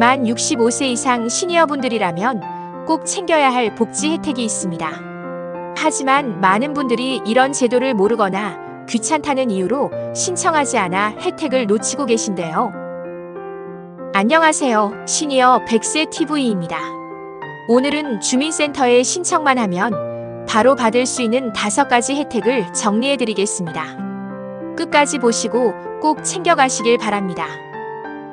만 65세 이상 시니어분들이라면 꼭 챙겨야 할 복지 혜택이 있습니다. 하지만 많은 분들이 이런 제도를 모르거나 귀찮다는 이유로 신청하지 않아 혜택을 놓치고 계신데요. 안녕하세요. 시니어 100세 TV입니다. 오늘은 주민센터에 신청만 하면 바로 받을 수 있는 다섯 가지 혜택을 정리해 드리겠습니다. 끝까지 보시고 꼭 챙겨가시길 바랍니다.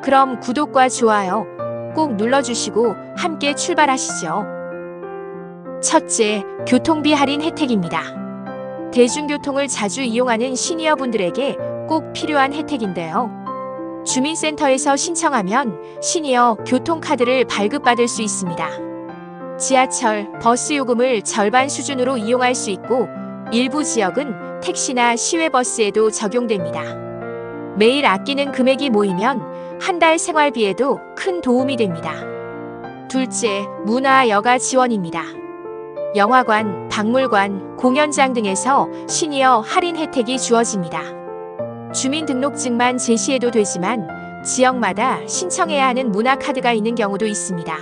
그럼 구독과 좋아요 꼭 눌러주시고 함께 출발하시죠. 첫째, 교통비 할인 혜택입니다. 대중교통을 자주 이용하는 시니어분들에게 꼭 필요한 혜택인데요. 주민센터에서 신청하면 시니어 교통카드를 발급받을 수 있습니다. 지하철, 버스 요금을 절반 수준으로 이용할 수 있고 일부 지역은 택시나 시외버스에도 적용됩니다. 매일 아끼는 금액이 모이면 한 달 생활비에도 큰 도움이 됩니다. 둘째, 문화 여가 지원입니다. 영화관, 박물관, 공연장 등에서 시니어 할인 혜택이 주어집니다. 주민등록증만 제시해도 되지만 지역마다 신청해야 하는 문화카드가 있는 경우도 있습니다.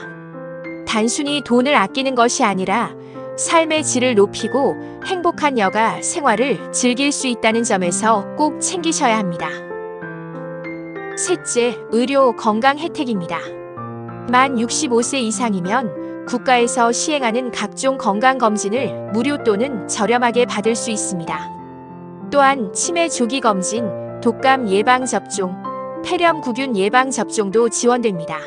단순히 돈을 아끼는 것이 아니라 삶의 질을 높이고 행복한 여가 생활을 즐길 수 있다는 점에서 꼭 챙기셔야 합니다. 셋째, 의료 건강 혜택입니다. 만 65세 이상이면 국가에서 시행하는 각종 건강검진을 무료 또는 저렴하게 받을 수 있습니다. 또한 치매 조기 검진, 독감 예방 접종, 폐렴 구균 예방 접종도 지원됩니다.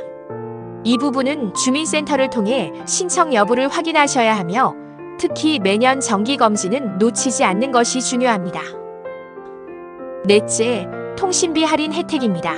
이 부분은 주민센터를 통해 신청 여부를 확인하셔야 하며 특히 매년 정기 검진은 놓치지 않는 것이 중요합니다. 넷째, 통신비 할인 혜택입니다.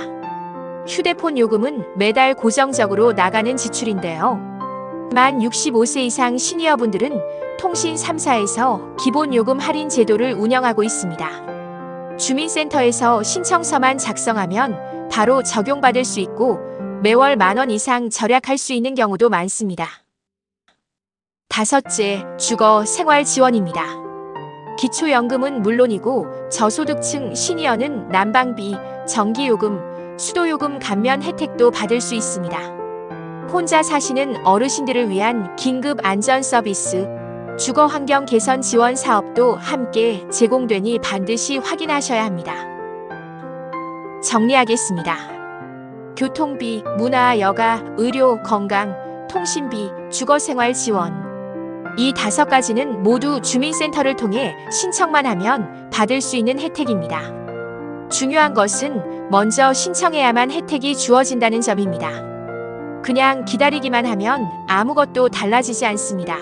휴대폰 요금은 매달 고정적으로 나가는 지출인데요. 만 65세 이상 시니어분들은 통신 3사에서 기본 요금 할인 제도를 운영하고 있습니다. 주민센터에서 신청서만 작성하면 바로 적용받을 수 있고 매월 만원 이상 절약할 수 있는 경우도 많습니다. 다섯째, 주거 생활 지원입니다. 기초연금은 물론이고 저소득층 시니어는 난방비, 전기요금, 수도요금 감면 혜택도 받을 수 있습니다. 혼자 사시는 어르신들을 위한 긴급 안전 서비스, 주거 환경 개선 지원 사업도 함께 제공되니 반드시 확인하셔야 합니다. 정리하겠습니다. 교통비, 문화, 여가, 의료, 건강, 통신비, 주거생활 지원. 이 다섯 가지는 모두 주민센터를 통해 신청만 하면 받을 수 있는 혜택입니다. 중요한 것은 먼저 신청해야만 혜택이 주어진다는 점입니다. 그냥 기다리기만 하면 아무것도 달라지지 않습니다.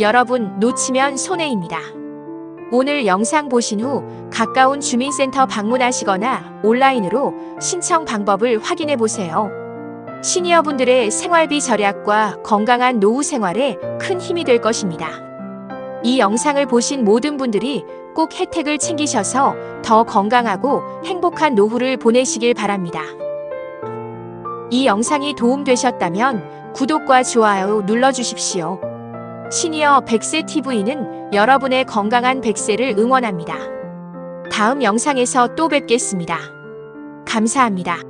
여러분 놓치면 손해입니다. 오늘 영상 보신 후 가까운 주민센터 방문하시거나 온라인으로 신청 방법을 확인해 보세요. 시니어분들의 생활비 절약과 건강한 노후 생활에 큰 힘이 될 것입니다. 이 영상을 보신 모든 분들이 꼭 혜택을 챙기셔서 더 건강하고 행복한 노후를 보내시길 바랍니다. 이 영상이 도움되셨다면 구독과 좋아요 눌러주십시오. 시니어 100세 TV는 여러분의 건강한 100세를 응원합니다. 다음 영상에서 또 뵙겠습니다. 감사합니다.